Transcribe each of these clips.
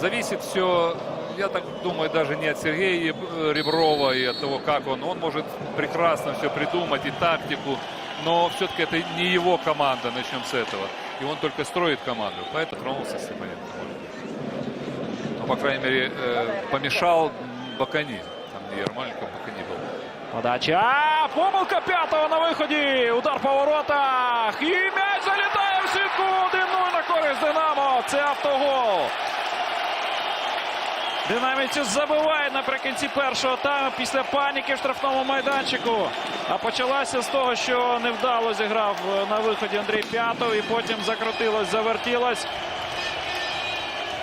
Зависит все, я так думаю, даже не от Сергея Еб- Реброва и от того, как он. Он может прекрасно все придумать и тактику, но все-таки это не его команда, начнем с этого. И он только строит команду. Поэтому тронулся Степаненко. может быть. Ну, по крайней мере, э, помешал Бакани. Там не Ермоленко, Бакани был. Подача. Помилка п'ятого на виході. Удар по воротах. І м'яч залітає в сітку. 1-0 на користь Динамо. Це автогол. Динамівці забивають наприкінці першого тайму після паніки в штрафному майданчику. А почалася з того, що невдало зіграв на виході Андрій П'ятов і потім закрутилось, завертілось.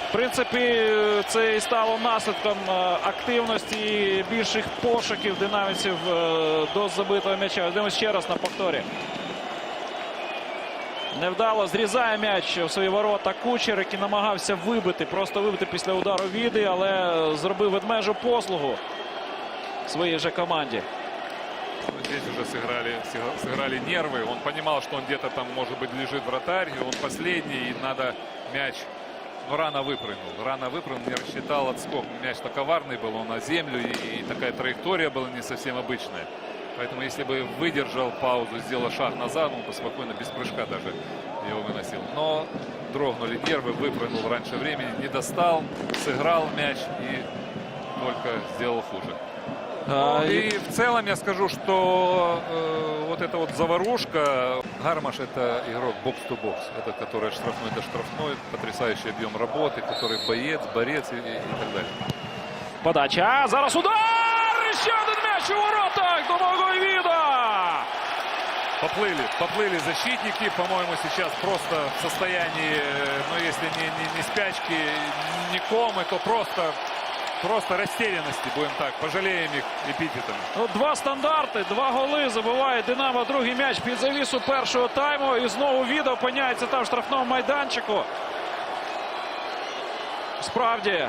В принципі, це і стало наслідком е, активності і більших пошуків динамівців е, до забитого м'яча. Дивимось ще раз на повторі. Невдало зрізає м'яч у свої ворота Кучер, який намагався вибити, просто вибити після удару віди, але е, зробив ведмежу послугу своїй же команді. Вот Здесь уже сыграли, сыгра- сыграли нервы. Он понимал, что он где-то там, может быть, лежит вратарь. и Он последний, и надо мяч. Но рано выпрыгнул. Рано выпрыгнул, не рассчитал отскок. Мяч-то коварный был, он на землю. И, и такая траектория была не совсем обычная. Поэтому если бы выдержал паузу, сделал шаг назад, он бы спокойно, без прыжка даже его выносил. Но дрогнули нервы, выпрыгнул раньше времени, не достал, сыграл мяч и только сделал хуже. А, Ну, и в целом я скажу, что э, вот эта вот заварушка, Гармаш это игрок бокс-то-бокс, это который от штрафной до штрафной, потрясающий объем работы, который боец, борец и, и- и так далее. Подача. Зараз удар! І Ще один м'яч у воротах. Домогой Віда. Поплыли, поплыли защитники, по-моему, сейчас просто в состоянии, э, ну если не, не, не спячки, не комы, то просто, просто растерянности, будем так, пожалеем их эпитетами. Ну, два стандарти, два голи забиває Динамо другий м'яч під завісу першого тайму. І знову Віда опиняється там в штрафному майданчику. Справді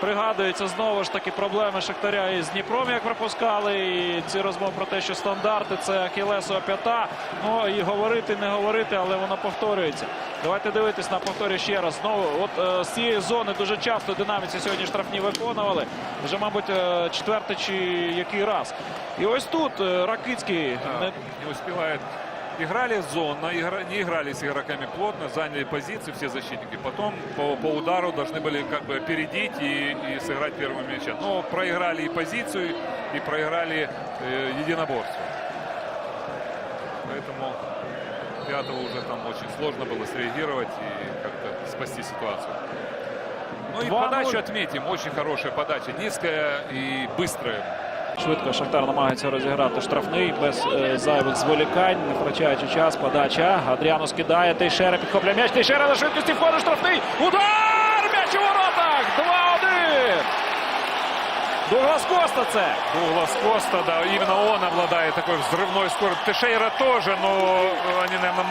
Пригадується знову ж таки проблеми Шахтаря із Дніпром, як пропускали. І ці розмови про те, що стандарти це Ахілесова п'ята. Ну і говорити, не говорити, але воно повторюється. Давайте дивитись на повторі ще раз. Знову, от е, з цієї зони дуже часто динаміці сьогодні штрафні виконували. Вже, мабуть, е, четвертий чи який раз. І ось тут е, Ракицький не- не успевает. Играли зонно, игра- не играли с игроками плотно, заняли позиции все защитники. Потом по, по удару должны были как бы опередить и, и сыграть первым мяча. Но проиграли и позицию, и проиграли э, единоборство. Поэтому пятого уже там очень сложно было среагировать и как-то спасти ситуацию. Ну и 2:0. подачу отметим. Очень хорошая подача. Низкая и быстрая. Швидко Шахтар намагається розіграти штрафний без е, зайвих зволікань, не втрачаючи час. Подача. Адріано скидає. Тейшера підхоплює м'яч. Тейшера на швидкості входить штрафний. Удар! М'яч у воротах! 2-1! Дуглас Коста це. Дуглас Коста, да, именно он обладает такой взрывной скоростью. Тешейра тоже, но э, они, наверное,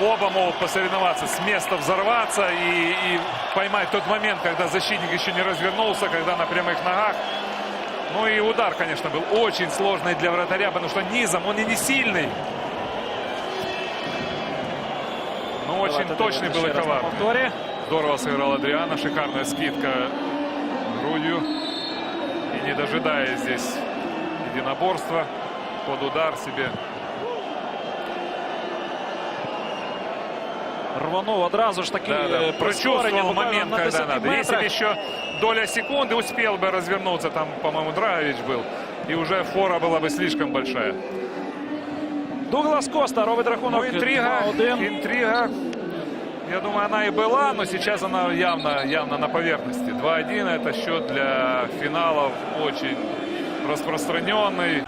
оба могут посоревноваться, с места взорваться и, и поймать тот момент, когда защитник еще не развернулся, когда на прямых ногах. Ну и удар, конечно, был очень сложный для вратаря, потому что низом он и не сильный. Но очень Давайте точный был и коварный. Здорово сыграл Адриана. Шикарная скидка грудью. И не дожидаясь здесь единоборства, под удар себе. Рванув одразу ж таки Да, да. прискорення Прочувствовал момент, на когда 10 надо. Если бы метрах. еще доля секунды успел бы развернуться, там, по-моему, Драгович был, и уже фора была бы слишком большая. Дуглас Коста робить рахунок Ну, интрига, 2-1. интрига. Я думаю, она и была, но сейчас она явно, явно на поверхности. 2-1 это счет для финалов очень распространенный.